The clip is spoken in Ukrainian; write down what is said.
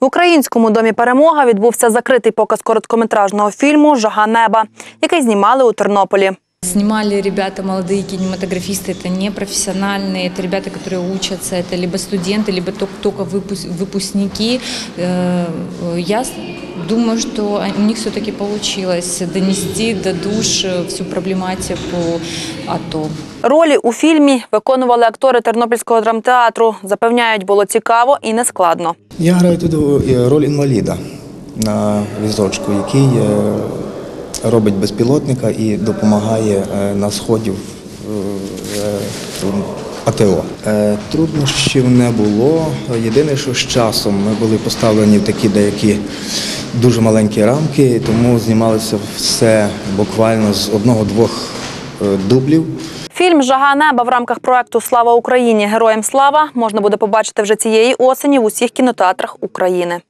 В українському домі перемога відбувся закритий показ короткометражного фільму Жага неба, який знімали у Тернополі. Снимали ребята, молодые кинематографисты, это не профессиональные, это ребята, которые учатся, это либо студенты, либо ток- только выпуск- выпускники. Э, Я с- думаю, что у них все-таки получилось донести до душ э, всю проблематику АТО. Ролі у фільмі виконували актори Тернопільського драмтеатру. Запевняють, було цікаво і нескладно. Я граю тут е, роль інваліда на візочку, який е, робить безпілотника і допомагає е, на сході АТО. Труднощів не було. Єдине, що з часом ми були поставлені в такі деякі дуже маленькі рамки, тому знімалося все буквально з одного-двох дублів. Фільм Жага неба в рамках проекту Слава Україні! Героям слава можна буде побачити вже цієї осені в усіх кінотеатрах України.